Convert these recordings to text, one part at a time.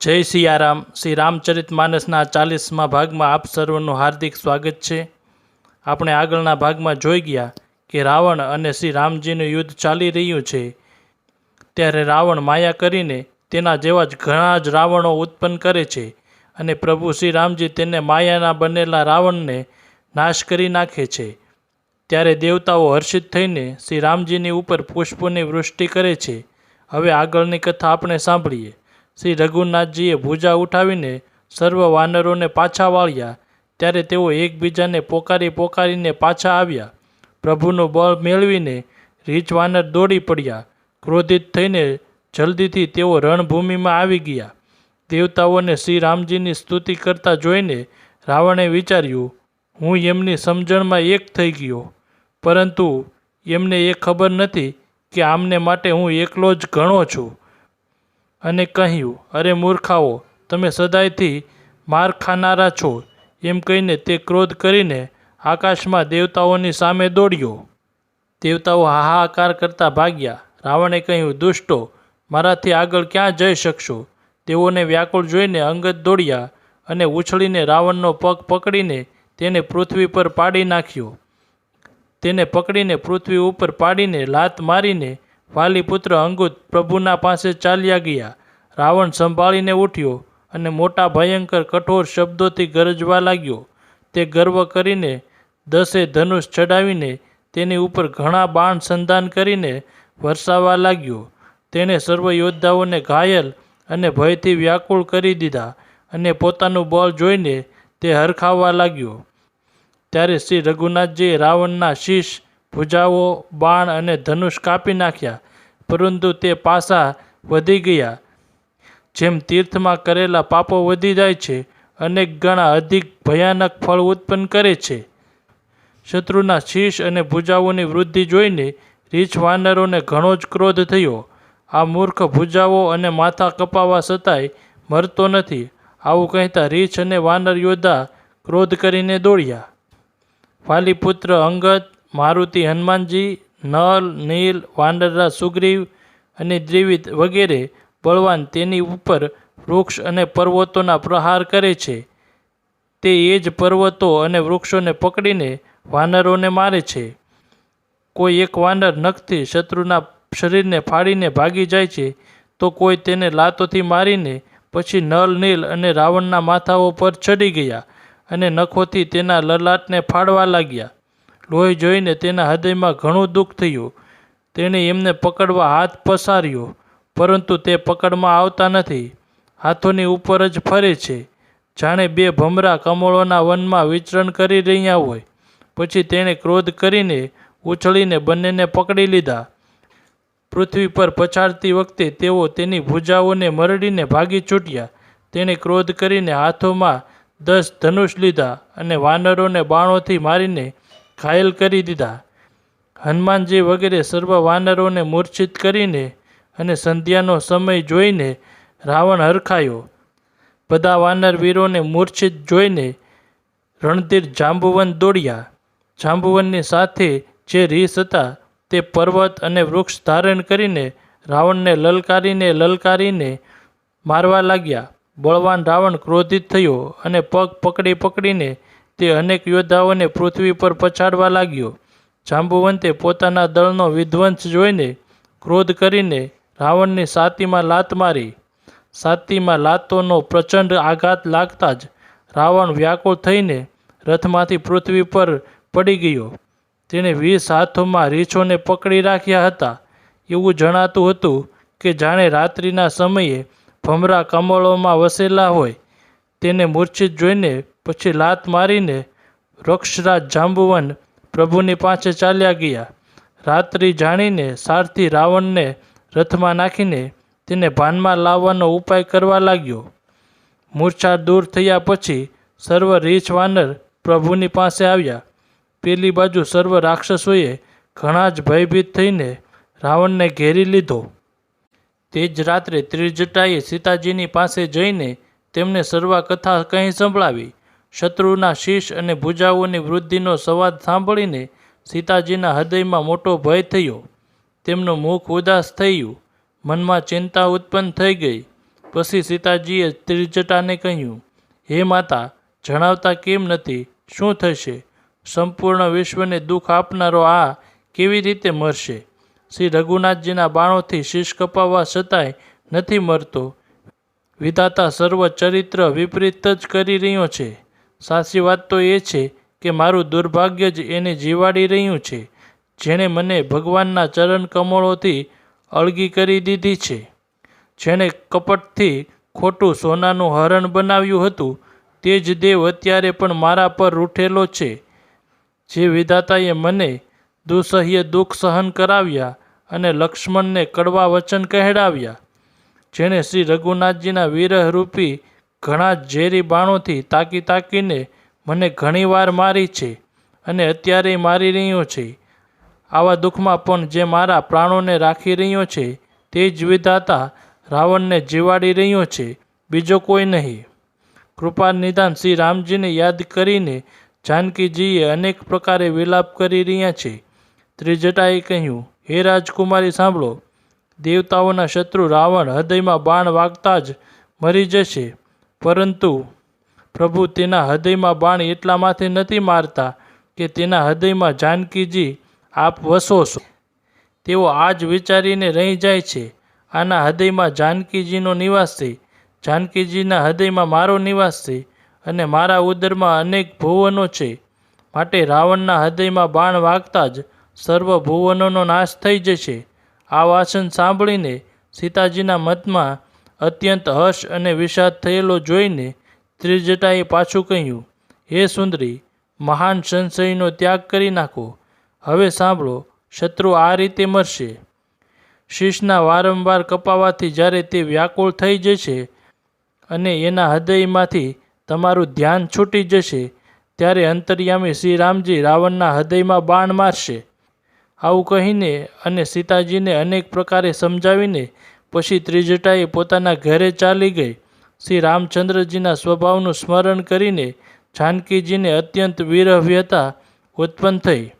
જય સિયારામ. શ્રી રામચરિત માનસના ચાલીસમાં ભાગમાં આપ સર્વનું હાર્દિક સ્વાગત છે. આપણે આગળના ભાગમાં જોઈ ગયા કે રાવણ અને શ્રી રામજીનું યુદ્ધ ચાલી રહ્યું છે. ત્યારે રાવણ માયા કરીને તેના જેવા જ ઘણા જ રાવણો ઉત્પન્ન કરે છે અને પ્રભુ શ્રી રામજી તેને માયાના બનેલા રાવણને નાશ કરી નાખે છે. ત્યારે દેવતાઓ હર્ષિત થઈને શ્રી રામજીની ઉપર પુષ્પોની વૃષ્ટિ કરે છે. હવે આગળની કથા આપણે સાંભળીએ. શ્રી રઘુનાથજીએ ભૂજા ઉઠાવીને સર્વ વાનરોને પાછા વાળ્યા. ત્યારે તેઓ એકબીજાને પોકારી પોકારીને પાછા આવ્યા. પ્રભુનું બળ મેળવીને રીચ વાનર દોડી પડ્યા. ક્રોધિત થઈને જલ્દીથી તેઓ રણભૂમિમાં આવી ગયા. દેવતાઓને શ્રી રામજીની સ્તુતિ કરતા જોઈને રાવણે વિચાર્યું, હું એમની સમજણમાં એક થઈ ગયો. પરંતુ એમને એ ખબર નથી કે આમને માટે હું એકલો જ ઘણો છું. અને કહ્યું, અરે મૂર્ખાઓ, તમે સદાયથી માર ખાનારા છો. એમ કહીને તે ક્રોધ કરીને આકાશમાં દેવતાઓની સામે દોડ્યો. દેવતાઓ હાહાકાર કરતા ભાગ્યા. રાવણે કહ્યું, દુષ્ટો, મારાથી આગળ ક્યાં જઈ શકશો? તેઓને વ્યાકુળ જોઈને અંગત દોડ્યા અને ઉછળીને રાવણનો પગ પકડીને તેને પૃથ્વી પર પાડી નાખ્યો. તેને પકડીને પૃથ્વી ઉપર પાડીને લાત મારીને વાલીપુત્ર અંગુત પ્રભુના પાસે ચાલ્યા ગયા. રાવણ સંભાળીને ઉઠ્યો અને મોટા ભયંકર કઠોર શબ્દોથી ગરજવા લાગ્યો. તે ગર્વ કરીને દસે ધનુષ ચડાવીને તેની ઉપર ઘણા બાણ સંધાન કરીને વરસાવા લાગ્યો. તેણે સર્વ યોદ્ધાઓને ઘાયલ અને ભયથી વ્યાકુળ કરી દીધા અને પોતાનું બળ જોઈને તે હરખાવવા લાગ્યો. ત્યારે શ્રી રઘુનાથજીએ રાવણના શીશ ભુજાઓ, બાણ અને ધનુષ કાપી નાખ્યા, પરંતુ તે પાસા વધી ગયા. જેમ તીર્થમાં કરેલા પાપો વધી જાય છે, અનેક ગણા અધિક ભયાનક ફળ ઉત્પન્ન કરે છે. શત્રુના શીશ અને ભુજાઓની વૃદ્ધિ જોઈને રીછ વાનરોને ઘણો જ ક્રોધ થયો. આ મૂર્ખ ભુજાઓ અને માથા કપાવા છતાંય મરતો નથી. આવું કહેતા રીછ અને વાનર યોદ્ધા ક્રોધ કરીને દોડ્યા. વાલીપુત્ર અંગદ મારુતિ હનુમાનજી, નલ, નીલ વાનરરાજ સુગ્રીવ અને દ્રિવિધ વગેરે બળવાન તેની ઉપર વૃક્ષ અને પર્વતોના પ્રહાર કરે છે. તે એ જ પર્વતો અને વૃક્ષોને પકડીને વાનરોને મારે છે. કોઈ એક વાનર નખથી શત્રુના શરીરને ફાડીને ભાગી જાય છે, તો કોઈ તેને લાતોથી મારીને પછી નલ, નીલ અને રાવણના માથાઓ પર ચડી ગયા અને નખોથી તેના લલાટને ફાડવા લાગ્યા. લોહી જોઈને તેના હૃદયમાં ઘણું દુઃખ થયું. તેણે એમને પકડવા હાથ પસાર્યો, પરંતુ તે પકડમાં આવતા નથી. હાથોની ઉપર જ ફરે છે. જાણે બે ભમરા કમળોના વનમાં વિચરણ કરી રહ્યા હોય. પછી તેણે ક્રોધ કરીને ઉછળીને બંનેને પકડી લીધા. પૃથ્વી પર પછાડતી વખતે તેઓ તેની ભુજાઓને મરડીને ભાગી છૂટ્યા. તેણે ક્રોધ કરીને હાથોમાં દસ ધનુષ લીધા અને વાનરોને બાણોથી મારીને ઘાયલ કરી દીધા. હનુમાનજી વગેરે સર્વ વાનરોને મૂર્છિત કરીને અને સંધ્યાનો સમય જોઈને રાવણ હરખાયો. બધા વાનર વીરોને મૂર્છિત જોઈને રણધીર જાંબુવન દોડ્યા. જાંબુવનની સાથે જે રીસ હતા તે પર્વત અને વૃક્ષ ધારણ કરીને રાવણને લલકારીને લલકારીને મારવા લાગ્યા. બળવાન રાવણ ક્રોધિત થયો અને પગ પકડી પકડીને તે અનેક યોદ્ધાઓને પૃથ્વી પર પછાડવા લાગ્યો. જાંબુવંતે પોતાના દળનો વિધ્વંસ જોઈને ક્રોધ કરીને રાવણની સાતીમાં લાત મારી. સાતીમાં લાતોનો પ્રચંડ આઘાત લાગતા જ રાવણ વ્યાકુળ થઈને રથમાંથી પૃથ્વી પર પડી ગયો. તેણે વીસ હાથોમાં રીછોને પકડી રાખ્યા હતા. એવું જણાતું હતું કે જાણે રાત્રિના સમયે ભમરા કમળોમાં વસેલા હોય. તેને મૂર્છિત જોઈને પછી લાત મારીને વૃક્ષરાજ જાંબુવન પ્રભુની પાસે ચાલ્યા ગયા. રાત્રિ જાણીને સારથી રાવણને રથમાં નાખીને તેને ભાનમાં લાવવાનો ઉપાય કરવા લાગ્યો. મૂર્છા દૂર થયા પછી સર્વ રીછ વાનર પ્રભુની પાસે આવ્યા. પેલી બાજુ સર્વ રાક્ષસોએ ઘણા જ ભયભીત થઈને રાવણને ઘેરી લીધો. તે જ રાત્રે ત્રિજટાએ સીતાજીની પાસે જઈને તેમને સર્વા કથા કહી સંભળાવી. શત્રુના શીશ અને ભુજાઓની વૃદ્ધિનો સંવાદ સાંભળીને સીતાજીના હૃદયમાં મોટો ભય થયો. તેમનું મુખ ઉદાસ થયું. મનમાં ચિંતા ઉત્પન્ન થઈ ગઈ. પછી સીતાજીએ ત્રિજટાને કહ્યું, હે માતા, જણાવતા કેમ નથી? શું થશે? સંપૂર્ણ વિશ્વને દુઃખ આપનારો આ કેવી રીતે મરશે? શ્રી રઘુનાથજીના બાણોથી શીશ કપાવવા છતાંય નથી મરતો. વિધાતા સર્વ ચરિત્ર વિપરીત જ કરી રહ્યો છે. સાચી વાત તો એ છે કે મારું દુર્ભાગ્ય જ એને જીવાડી રહ્યું છે, જેણે મને ભગવાનના ચરણ કમળોથી અળગી કરી દીધી છે. જેણે કપટથી ખોટું સોનાનું હરણ બનાવ્યું હતું, તે જ દેવ અત્યારે પણ મારા પર રૂઠેલો છે. જે વિધાતાએ મને દુસહ્ય દુઃખ સહન કરાવ્યા અને લક્ષ્મણને કડવા વચન કહેડાવ્યા. જેણે શ્રી રઘુનાથજીના વિરહરૂપી ઘણા ઝેરી બાણોથી તાકી તાકીને મને ઘણીવાર મારી છે અને અત્યારે મારી રહ્યો છે. આવા દુઃખમાં પણ જે મારા પ્રાણોને રાખી રહ્યો છે, તે જ વિધાતા રાવણને જીવાડી રહ્યો છે, બીજો કોઈ નહીં. કૃપા નિદાન શ્રી રામજીને યાદ કરીને જાનકીજીએ અનેક પ્રકારે વિલાપ કરી રહ્યા છે. ત્રિજટાએ કહ્યું, હે રાજકુમારી, સાંભળો. દેવતાઓના શત્રુ રાવણ હૃદયમાં બાણ વાગતા જ મરી જશે. પરંતુ પ્રભુ તેના હૃદયમાં બાણ એટલામાંથી નથી મારતા કે તેના હૃદયમાં જાનકીજી આપ વસો છો. તેઓ આ જ વિચારીને રહી જાય છે, આના હૃદયમાં જાનકીજીનો નિવાસ છે, જાનકીજીના હૃદયમાં મારો નિવાસ છે અને મારા ઉદરમાં અનેક ભુવનો છે. માટે રાવણના હૃદયમાં બાણ વાગતા જ સર્વ ભુવનોનો નાશ થઈ જશે. આ વાસન સાંભળીને સીતાજીના મતમાં અત્યંત હર્ષ અને વિષાદ થયેલો જોઈને ત્રિજટાએ પાછું કહ્યું, હે સુંદરી, મહાન સંશયનો ત્યાગ કરી નાખો. હવે સાંભળો, શત્રુ આ રીતે મરશે. શીશના વારંવાર કપાવાથી જ્યારે તે વ્યાકુળ થઈ જશે અને એના હૃદયમાંથી તમારું ધ્યાન છૂટી જશે, ત્યારે અંતર્યામી શ્રી રામજી રાવણના હૃદયમાં બાણ મારશે. આવું કહીને અને સીતાજીને અનેક પ્રકારે સમજાવીને પછી ત્રિજટાએ પોતાના ઘરે ચાલી ગઈ. શ્રી રામચંદ્રજીના સ્વભાવનું સ્મરણ કરીને જાનકીજીને અત્યંત વિરહવ્યતા ઉત્પન્ન થઈ.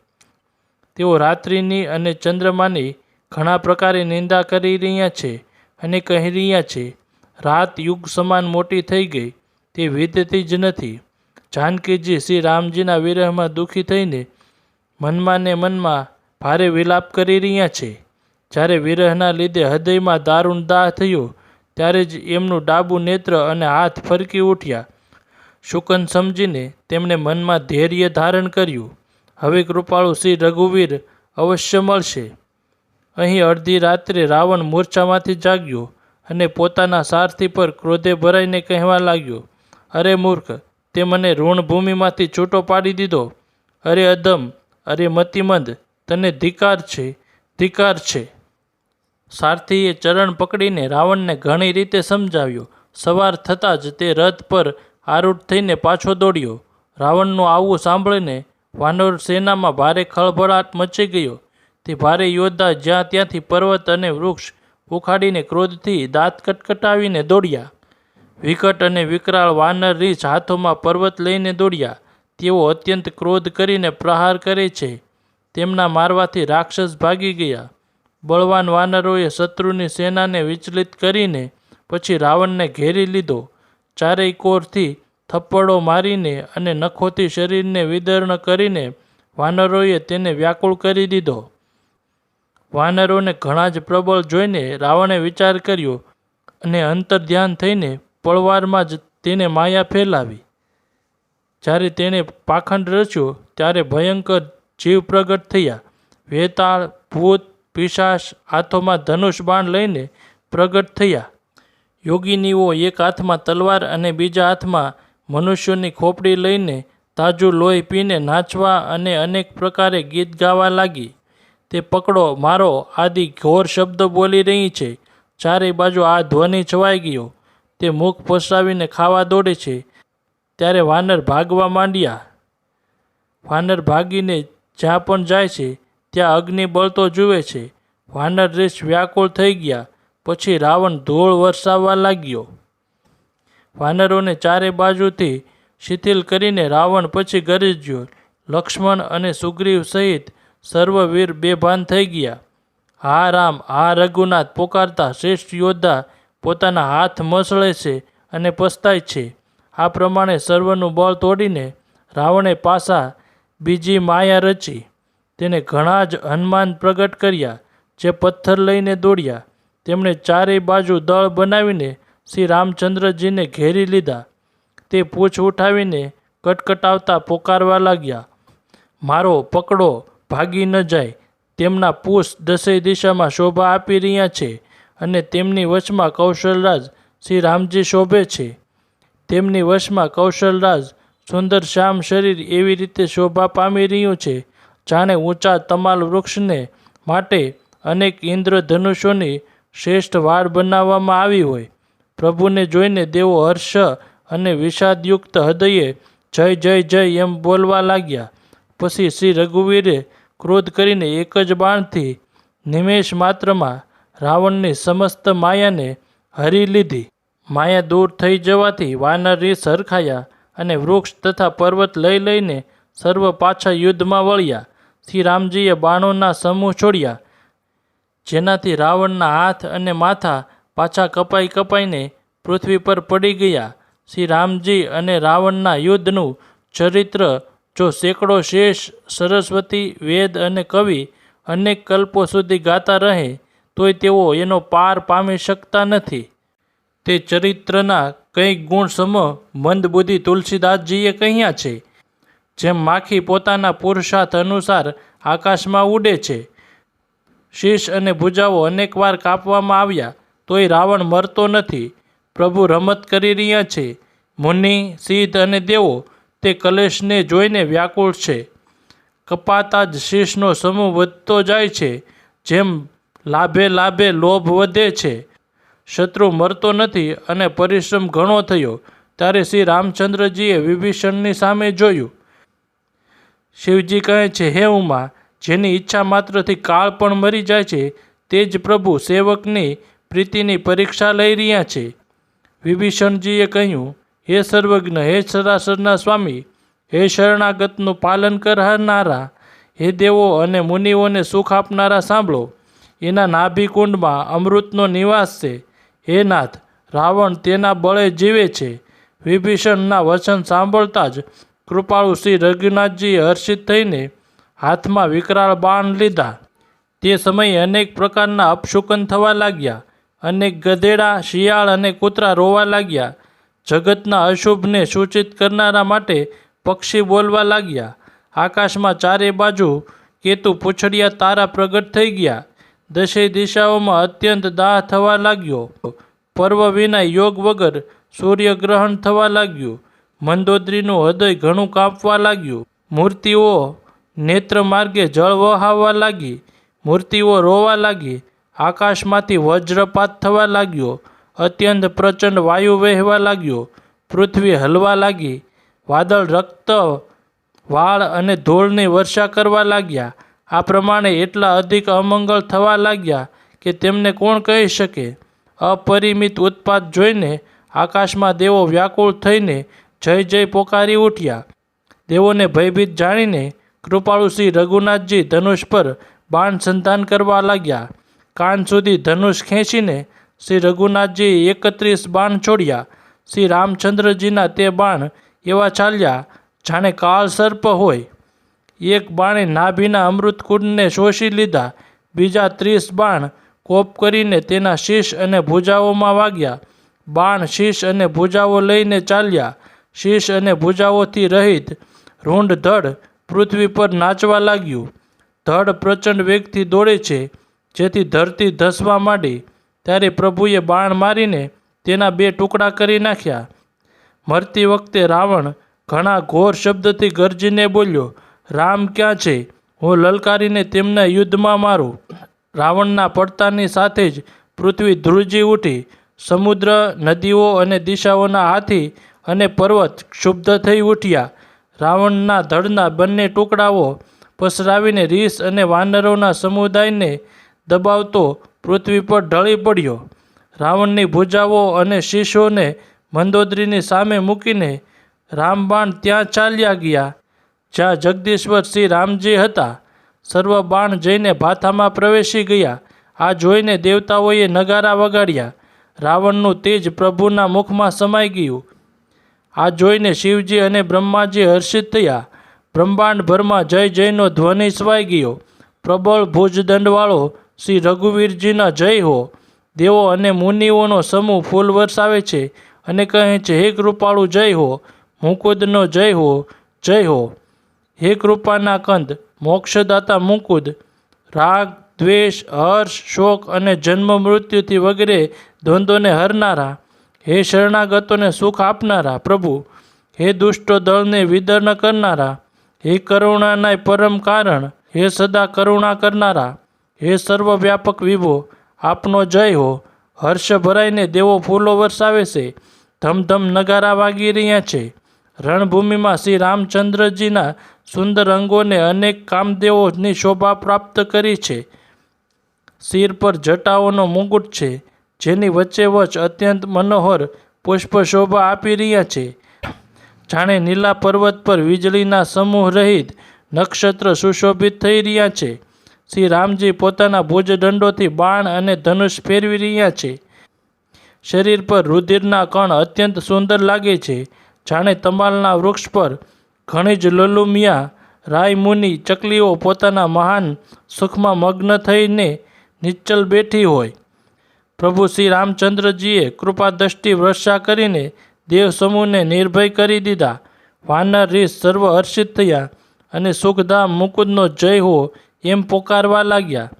તેઓ રાત્રિની અને ચંદ્રમાની ઘણા પ્રકારે નિંદા કરી રહ્યા છે અને કહી રહ્યા છે, રાત યુગ સમાન મોટી થઈ ગઈ, તે વીતતી જ નથી. જાનકીજી શ્રી રામજીના વિરહમાં દુઃખી થઈને મનમાં ને મનમાં ભારે વિલાપ કરી રહ્યા છે. જ્યારે વિરહના લીધે હૃદયમાં દારૂણ દાહ થયો, ત્યારે જ એમનું ડાબું નેત્ર અને હાથ ફરકી ઉઠ્યા. શુકન સમજીને તેમણે મનમાં ધૈર્ય ધારણ કર્યું, હવે કૃપાળુ શ્રી રઘુવીર અવશ્ય મળશે. અહીં અડધી રાત્રે રાવણ મૂર્છામાંથી જાગ્યો અને પોતાના સારથી પર ક્રોધે ભરાઈને કહેવા લાગ્યો, અરે મૂર્ખ, તે મને ઋણભૂમિમાંથી છૂટો પાડી દીધો. અરે અધમ અરે મતિમંદ, તને ધિકાર છે ધિકાર છે. સારથીએ ચરણ પકડીને રાવણને ઘણી રીતે સમજાવ્યો. સવાર થતાં જ તે રથ પર આરૂઢ થઈને પાછો દોડ્યો. રાવણનું આવું સાંભળીને વાનર સેનામાં ભારે ખળભળાટ મચી ગયો. તે ભારે યોદ્ધા જ્યાં ત્યાંથી પર્વત અને વૃક્ષ ઉખાડીને ક્રોધથી દાંત કટકટાવીને દોડ્યા. વિકટ અને વિકરાળ વાનર રીછ હાથોમાં પર્વત લઈને દોડ્યા. તેઓ અત્યંત ક્રોધ કરીને પ્રહાર કરે છે. તેમના મારવાથી રાક્ષસ ભાગી ગયા. બળવાન વાનરોએ શત્રુની સેનાને વિચલિત કરીને પછી રાવણને ઘેરી લીધો. ચારેય કોરથી થપ્પડો મારીને અને નખોથી શરીરને વિદર્ણ કરીને વાનરોએ તેને વ્યાકુળ કરી દીધો. વાનરોને ઘણા જ પ્રબળ જોઈને રાવણે વિચાર કર્યો અને અંતર ધ્યાન થઈને પળવારમાં જ તેને માયા ફેલાવી. જ્યારે તેણે પાખંડ રચ્યો ત્યારે ભયંકર જીવ પ્રગટ થયા. વેતાળ, ભૂત પિશાચ હાથોમાં ધનુષ બાણ લઈને પ્રગટ થયા. યોગીનીઓ એક હાથમાં તલવાર અને બીજા હાથમાં મનુષ્યોની ખોપડી લઈને તાજું લોહી પીને નાચવા અને અનેક પ્રકારે ગીત ગાવા લાગી. તે પકડો, મારો, આદિ ઘોર શબ્દ બોલી રહી છે. ચારે બાજુ આ ધ્વનિ છવાઈ ગયો. તે મુખ ફસાવીને ખાવા દોડે છે. ત્યારે વાનર ભાગવા માંડ્યા. વાનર ભાગીને જ્યાં પણ જાય છે ત્યાં અગ્નિ બળતો જુએ છે. વાનર રેસ વ્યાકુળ થઈ ગયા, પછી રાવણ ધૂળ વરસાવવા લાગ્યો. વાનરોને ચારે બાજુથી શિથિલ કરીને રાવણ પછી ગરજ્યો લક્ષ્મણ અને સુગ્રીવ સહિત સર્વવીર બેભાન થઈ ગયા. હા રામ, હા રઘુનાથ પોકારતા શ્રેષ્ઠ યોદ્ધા પોતાના હાથ મસળે છે અને પસ્તાય છે. આ પ્રમાણે સર્વનું બળ તોડીને રાવણે પાસા બીજી માયા રચી. તેને ઘણા જ હનુમાન પ્રગટ કર્યા, જે પથ્થર લઈને દોડ્યા. તેમણે ચારેય બાજુ દળ બનાવીને શ્રી રામચંદ્રજીને ઘેરી લીધા. તે પૂછ ઉઠાવીને કટકટાવતા પોકારવા લાગ્યા. મારો પકડો ભાગી ન જાય. તેમના પૂછ દસેય દિશામાં શોભા આપી રહ્યા છે અને તેમની વચમાં કૌશલરાજ શ્રી રામજી શોભે છે. તેમની વશમાં કૌશલરાજ સુંદર શ્યામ શરીર એવી રીતે શોભા પામી રહ્યું છે જાણે ઊંચા તમાલ વૃક્ષને માટે અનેક ઇન્દ્રધનુષોની શ્રેષ્ઠ વાડ બનાવવામાં આવી હોય. પ્રભુને જોઈને દેવો હર્ષ અને વિષાદયુક્ત હૃદયે જય જય જય એમ બોલવા લાગ્યા. પછી શ્રી રઘુવીરે ક્રોધ કરીને એક જ બાણથી નિમેષ માત્રમાં રાવણની સમસ્ત માયાને હરી લીધી. માયા દૂર થઈ જવાથી વાનરી સરખાયા અને વૃક્ષ તથા પર્વત લઈ લઈને સર્વ પાછા યુદ્ધમાં વળ્યા. શ્રી રામજીએ બાણોના સમૂહ છોડ્યા, જેનાથી રાવણના હાથ અને માથા પાછા કપાઈ કપાઈને પૃથ્વી પર પડી ગયા. શ્રી રામજી અને રાવણના યુદ્ધનું ચરિત્ર, જો સેંકડો શેષ, સરસ્વતી, વેદ અને કવિ અનેક કલ્પો સુધી ગાતા રહે, તોય તેઓ એનો પાર પામી શકતા નથી. તે ચરિત્રના કંઈક ગુણ સમ મંદબુદ્ધિ તુલસીદાસજીએ કહ્યા છે. જેમ માખી પોતાના પુરુષાર્થ અનુસાર આકાશમાં ઉડે છે. શીશ અને ભુજાઓ અનેકવાર કાપવામાં આવ્યા, તોય રાવણ મરતો નથી. પ્રભુ રમત કરી રહ્યા છે. મુનિ, સિદ્ધ અને દેવો તે કલેશને જોઈને વ્યાકુળ છે. કપાતા જ શીશનો સમૂહ વધતો જાય છે, જેમ લાભે લાભે લોભ વધે છે. શત્રુ મરતો નથી અને પરિશ્રમ ઘણો થયો, ત્યારે શ્રી રામચંદ્રજીએ વિભીષણની સામે જોયું શિવજી કહે છે, હે ઉમા, જેની ઈચ્છા માત્રથી કાળ પણ મરી જાય છે, તે જ પ્રભુ સેવકની પ્રીતિની પરીક્ષા લઈ રહ્યા છે. વિભીષણજીએ કહ્યું, હે સર્વજ્ઞ, હે સરાસરના સ્વામી, હે શરણાગતનું પાલન કરનારા, હે દેવો અને મુનિઓને સુખ આપનારા સાંભળો, એના નાભિકુંડમાં અમૃતનો નિવાસ છે, હે નાથ, રાવણ તેના બળે જીવે છે. વિભીષણના વચન સાંભળતા જ કૃપાળુ શ્રી રઘુનાથજીએ હર્ષિત થઈને હાથમાં વિકરાળ બાણ લીધા. તે સમયે અનેક પ્રકારના અપશુકન થવા લાગ્યા. અનેક ગધેડા, શિયાળ અને કૂતરા રોવા લાગ્યા. જગતના અશુભને સૂચિત કરનારા માટે પક્ષી બોલવા લાગ્યા. આકાશમાં ચારે બાજુ કેતુ પૂછડિયા તારા પ્રગટ થઈ ગયા. દશેય દિશાઓમાં અત્યંત દાહ થવા લાગ્યો. પર્વ વિના યોગ વગર સૂર્યગ્રહણ થવા લાગ્યું. મંદોદરીનું હૃદય ઘણું કાપવા લાગ્યું. મૂર્તિઓ નેત્ર માર્ગે જળ વહાવવા લાગી. મૂર્તિઓ રોવા લાગી. આકાશમાંથી વજ્રપાત થવા લાગ્યો. અત્યંત પ્રચંડ વાયુ વહેવા લાગ્યો. પૃથ્વી હલવા લાગી. વાદળ, રક્ત, વાળ અને ધૂળની વર્ષા કરવા લાગ્યા. આ પ્રમાણે એટલા અધિક અમંગળ થવા લાગ્યા કે તેમને કોણ કહી શકે? અપરિમિત ઉત્પાત જોઈને આકાશમાં દેવો વ્યાકુળ થઈને જય જય પોકારી ઉઠ્યા. દેવોને ભયભીત જાણીને કૃપાળુ શ્રી રઘુનાથજી ધનુષ પર બાણ સંતાન કરવા લાગ્યા. કાન સુધી ધનુષ ખેંચીને શ્રી રઘુનાથજી એકત્રીસ બાણ છોડ્યા. શ્રી રામચંદ્રજીના તે બાણ એવા ચાલ્યા જાણે કાળ સર્પ હોય. એક બાણે નાભીના અમૃતકુંડને શોષી લીધા. બીજા ત્રીસ બાણ કોપ કરીને તેના શીશ અને ભુજાઓમાં વાગ્યા. બાણ શીશ અને ભુજાઓ લઈને ચાલ્યા. શીશ અને ભુજાઓથી રહિત રૂંઢ ધડ પૃથ્વી પર નાચવા લાગ્યું. ધડ પ્રચંડ વેગથી દોડે છે, જેથી ધરતી ધસવા માંડી. ત્યારે પ્રભુએ બાણ મારીને તેના બે ટુકડા કરી નાખ્યા. મરતી વખતે રાવણ ઘણા ઘોર શબ્દથી ગર્જીને બોલ્યો, રામ ક્યાં છે? હું લલકારીને તેમને યુદ્ધમાં મારું. રાવણના પડતાની સાથે જ પૃથ્વી ધ્રુજી ઉઠી. સમુદ્ર, નદીઓ અને દિશાઓના હાથી અને પર્વત ક્ષુબ્ધ થઈ ઉઠ્યા. રાવણના ધડના બંને ટુકડાઓ પસરાવીને રીસ અને વાનરોના સમુદાયને દબાવતો પૃથ્વી પર ઢળી પડ્યો. રાવણની ભુજાઓ અને શીશોને મંદોદરીની સામે મૂકીને રામબાણ ત્યાં ચાલ્યા ગયા. જ્યાં જગદીશ્વર શ્રી રામજી હતા. સર્વ બાણ જઈને ભાથામાં પ્રવેશી ગયા. આ જોઈને દેવતાઓએ નગારા વગાડ્યા. રાવણનું તેજ પ્રભુના મુખમાં સમાઈ ગયું. આ જોઈને શિવજી અને બ્રહ્માજી હર્ષિત થયા. બ્રહ્માંડભરમાં જય જયનો ધ્વનિ સ્વાઈ ગયો. પ્રબળ ભુજદંડવાળો શ્રી રઘુવીરજીના જય હો. દેવો અને મુનિઓનો સમૂહ ફૂલ વરસાવે છે અને કહે છે, હે કૃપાળુ, જય હો. મુકુદનો જય હો જય હો. હે કૃપાના કંદ, મોક્ષદાતા મુકુદ. રાગ, દ્વેષ, હર્ષ, શોક અને જન્મ મૃત્યુથી વગેરે દ્વંદ્વોને હરનારા. હે શરણાગતોને સુખ આપનારા પ્રભુ, હે દુષ્ટો દળને વિદર્ન કરનારા, હે કરુણાના પરમ કારણ, હે સદા કરુણા કરનારા, હે સર્વવ્યાપક વિભો, આપનો જય હો. હર્ષ ભરાઈને દેવો ફૂલો વરસાવે છે, ધમધમ નગારા વાગી રહ્યા છે. રણભૂમિમાં શ્રી રામચંદ્રજીના સુંદર અંગોને અનેક કામદેવોની શોભા પ્રાપ્ત કરી છે. શિર પર જટાઓનો મુગુટ છે. જેની વચ્ચે વચ્ચ અત્યંત મનોહર પુષ્પશોભા આપી રહ્યા છે. જાણે નીલા પર્વત પર વીજળીના સમૂહ રહિત નક્ષત્ર સુશોભિત થઈ રહ્યા છે. શ્રી રામજી પોતાના ભુજદંડોથી બાણ અને ધનુષ ફેરવી રહ્યા છે. શરીર પર રુધિરના કણ અત્યંત સુંદર લાગે છે. જાણે તમાલના વૃક્ષ પર ઘણી જ લલુમિયા રાય મુનિ ચકલીઓ પોતાના મહાન સુખમાં મગ્ન થઈને નિશ્ચલ બેઠી હોય. પ્રભુ શ્રી રામચંદ્રજીએ કૃપા દ્રષ્ટિ વર્ષા કરીને દેવ સમૂહને નિર્ભય કરી દીધા. વાનર રીસ સર્વ હર્ષિત થયા અને સુખધામ મુકુદનો જય હો એમ પોકારવા લાગ્યા.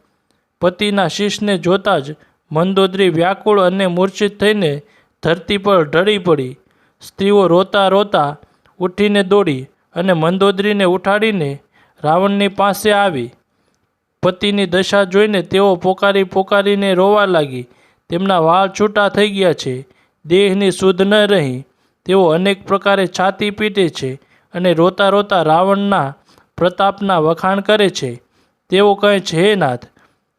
પતિના શિષ્યને જોતાં જ મંદોદરી વ્યાકુળ અને મૂર્છિત થઈને ધરતી પર ઢળી પડી. સ્ત્રીઓ રોતા રોતા ઉઠીને દોડી અને મંદોદરીને ઉઠાડીને રાવણની પાસે આવી. પતિની દશા જોઈને તેઓ પોકારી પોકારીને રોવા લાગી. તેમના વાળ છૂટા થઈ ગયા છે, દેહની શુદ્ધ ન રહી. તેઓ અનેક પ્રકારે છાતી પીટે છે અને રોતા રોતા રાવણના પ્રતાપના વખાણ કરે છે. તેઓ કહે છે, હે નાથ,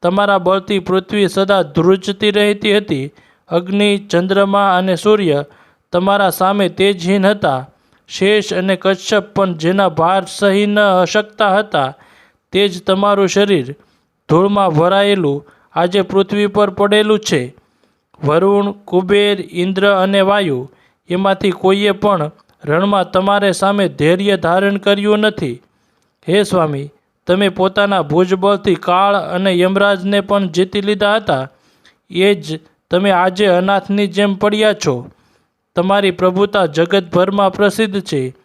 તમારા બળથી પૃથ્વી સદા ધ્રુજતી રહેતી હતી. અગ્નિ, ચંદ્રમા અને સૂર્ય તમારા સામે તેજહીન હતા. શેષ અને કશ્યપ પણ જેના ભાર સહી ન શકતા હતા, તે જ તમારું શરીર ધૂળમાં ભરાયેલું આજે પૃથ્વી પર પડેલું છે. વરુણ, કુબેર, ઇન્દ્ર અને વાયુ એમાંથી કોઈએ પણ રણમાં તમારે સામે ધૈર્ય ધારણ કર્યું નથી. હે સ્વામી, તમે પોતાના ભુજબળથી કાળ અને યમરાજને પણ જીતી લીધા હતા. એ જ તમે આજે અનાથની જેમ પડ્યા છો. તમારી પ્રભુતા જગતભરમાં પ્રસિદ્ધ છે.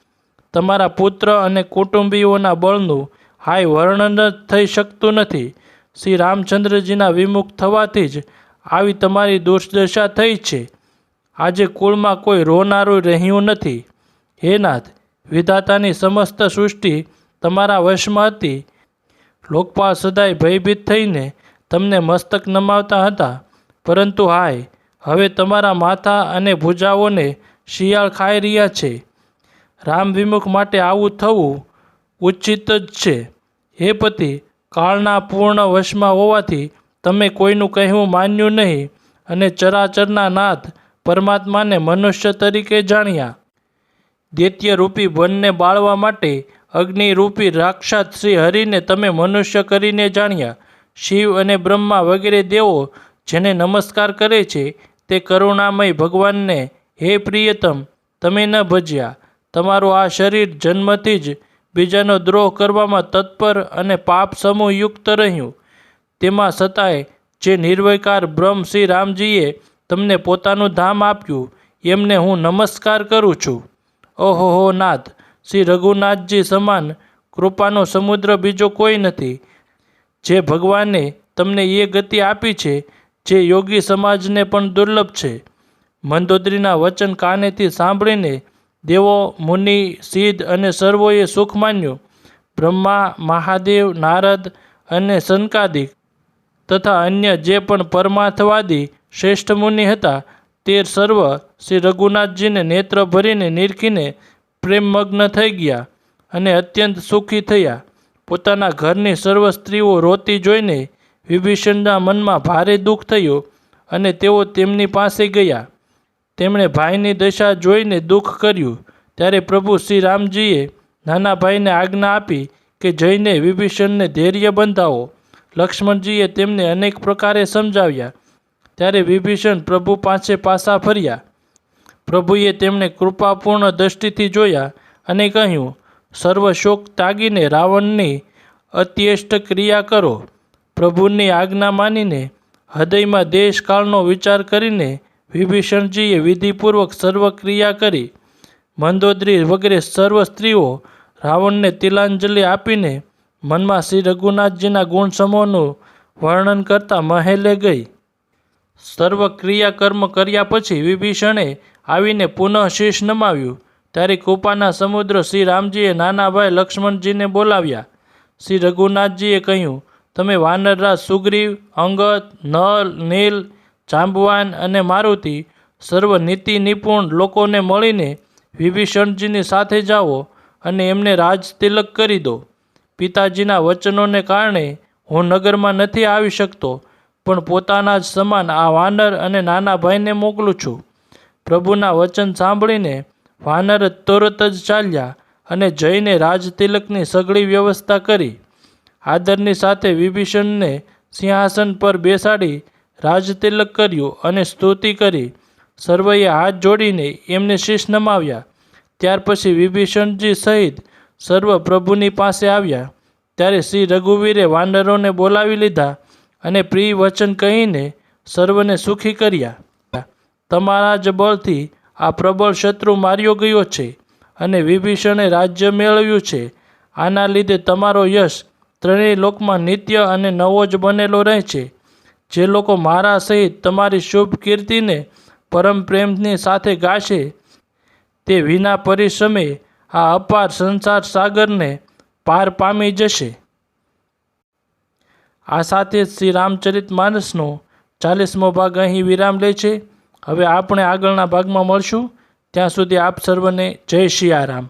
તમારા પુત્ર અને કુટુંબીઓના બળનું હાય વર્ણન જ થઈ શકતું નથી. શ્રી રામચંદ્રજીના વિમુખ થવાથી જ આવી તમારી દુર્દશા થઈ છે. આજે કુળમાં કોઈ રોનારું રહ્યું નથી. હે નાથ, વિધાતાની સમસ્ત સૃષ્ટિ તમારા વશમાં હતી. લોકપાલ સદાય ભયભીત થઈને તમને મસ્તક નમાવતા હતા. પરંતુ હાય, હવે તમારા માથા અને ભુજાઓને શિયાળ ખાઈ રહ્યા છે. રામ વિમુખ માટે આવું થવું ઉચિત જ છે. હે પતિ, કાળના પૂર્ણ વશમાં હોવાથી તમે કોઈનું કહેવું માન્યું નહીં અને ચરાચરના નાથ પરમાત્માને મનુષ્ય તરીકે જાણ્યા. દૈત્યરૂપી વનને બાળવા માટે અગ્નિરૂપી રાક્ષાત શ્રી હરિને તમે મનુષ્ય કરીને જાણ્યા. શિવ અને બ્રહ્મા વગેરે દેવો જેને નમસ્કાર કરે છે તે કરુણામય ભગવાનને, હે પ્રિયતમ, તમે ન ભજ્યા. તમારું આ શરીર જન્મથી જ બીજાનો દ્રોહ કરવામાં તત્પર અને પાપ સમૂહ યુક્ત રહ્યું. તેમાં છતાંય જે નિર્વયકાર બ્રહ્મ શ્રી રામજીએ તમને પોતાનું ધામ આપ્યું, એમને હું નમસ્કાર કરું છું. ઓહોહો નાથ, શ્રી રઘુનાથજી સમાન કૃપાનો સમુદ્ર બીજો કોઈ નથી. જે ભગવાને તમને એ ગતિ આપી છે, જે યોગી સમાજને પણ દુર્લભ છે. મંદોદરીના વચન કાનેથી સાંભળીને દેવો, મુનિ, સિદ્ધ અને સર્વોએ સુખ માન્યું. બ્રહ્મા, મહાદેવ, નારદ અને સનકાદિક તથા અન્ય જે પણ પરમાર્થવાદી શ્રેષ્ઠ મુનિ હતા, તે સર્વ શ્રી રઘુનાથજીને નેત્ર ભરીને નિરખીને પ્રેમમગ્ન થઈ ગયા અને અત્યંત સુખી થયા. પોતાના ઘરની સર્વ સ્ત્રીઓ રોતી જોઈને વિભીષણના મનમાં ભારે દુઃખ થયું અને તેઓ તેમની પાસે ગયા. તેમણે ભાઈની દશા જોઈને દુઃખ કર્યું. ત્યારે પ્રભુ શ્રી રામજીએ નાના ભાઈને આજ્ઞા આપી કે જઈને વિભીષણને ધૈર્ય બંધાવો. લક્ષ્મણજીએ તેમને અનેક પ્રકારે સમજાવ્યા. ત્યારે વિભીષણ પ્રભુ પાસે પાછા ફર્યા. પ્રભુએ તેમને કૃપાપૂર્ણ દ્રષ્ટિથી જોયા અને કહ્યું, સર્વ શોક તાગીને રાવણની અત્યેષ્ટ ક્રિયા કરો. પ્રભુની આજ્ઞા માનીને હૃદયમાં દેશકાળનો વિચાર કરીને વિભીષણજીએ વિધિપૂર્વક સર્વ ક્રિયા કરી. મંદોદરી વગેરે સર્વ સ્ત્રીઓ રાવણને તિલાંજલિ આપીને મનમાં શ્રી રઘુનાથજીના ગુણ સમૂહનું વર્ણન કરતા મહેલે ગઈ. સર્વ ક્રિયા કર્મ કર્યા પછી વિભીષણે આવીને પુનઃ શીશ નમાવ્યું. ત્યારે કૃપાના સમુદ્ર શ્રી રામજીએ નાનાભાઈ લક્ષ્મણજીને બોલાવ્યા. શ્રી રઘુનાથજીએ કહ્યું, તમે વાનરરાજ, સુગ્રીવ અંગત નલ, નીલ, જાંબવાન અને મારુતિ સર્વ નીતિ નિપુણ લોકોને મળીને વિભીષણજીની સાથે જાઓ અને એમને રાજ તિલક કરી દો. પિતાજીના વચનોને કારણે હું નગરમાં નથી આવી શકતો, પણ પોતાના જ સમાન આ વાનર અને નાના ભાઈને મોકલું છું. પ્રભુના વચન સાંભળીને વાનર તરત જ ચાલ્યા અને જઈને રાજતિલકની સઘળી વ્યવસ્થા કરી. આદરની સાથે વિભીષણને સિંહાસન પર બેસાડી રાજતિલક કર્યું અને સ્તુતિ કરી. સર્વએ હાથ જોડીને એમને શીશ નમાવ્યા. ત્યાર પછી વિભીષણજી સહિત સર્વ પ્રભુની પાસે આવ્યા. ત્યારે શ્રી રઘુવીરે વાનરોને બોલાવી લીધા અને પ્રિય વચન કહીને સર્વને સુખી કર્યા. તમારા જ બળથી આ પ્રબળ શત્રુ માર્યો ગયો છે અને વિભીષણે રાજ્ય મેળવ્યું છે. આના લીધે તમારો યશ ત્રણેય લોકમાં નિત્ય અને નવો જ બનેલો રહે છે જે લોકો મારા સહિત તમારી શુભ કીર્તિને પરમ પ્રેમની સાથે ગાશે, તે વિના પરિશ્રમે આ અપાર સંસાર સાગરને પાર પામી જશે. આ સાથે જ શ્રી રામચરિત માનસનો ચાલીસમો ભાગ અહીં વિરામ લે છે. હવે આપણે આગળના ભાગમાં મળશું. ત્યાં સુધી આપ સર્વને જય સિયારામ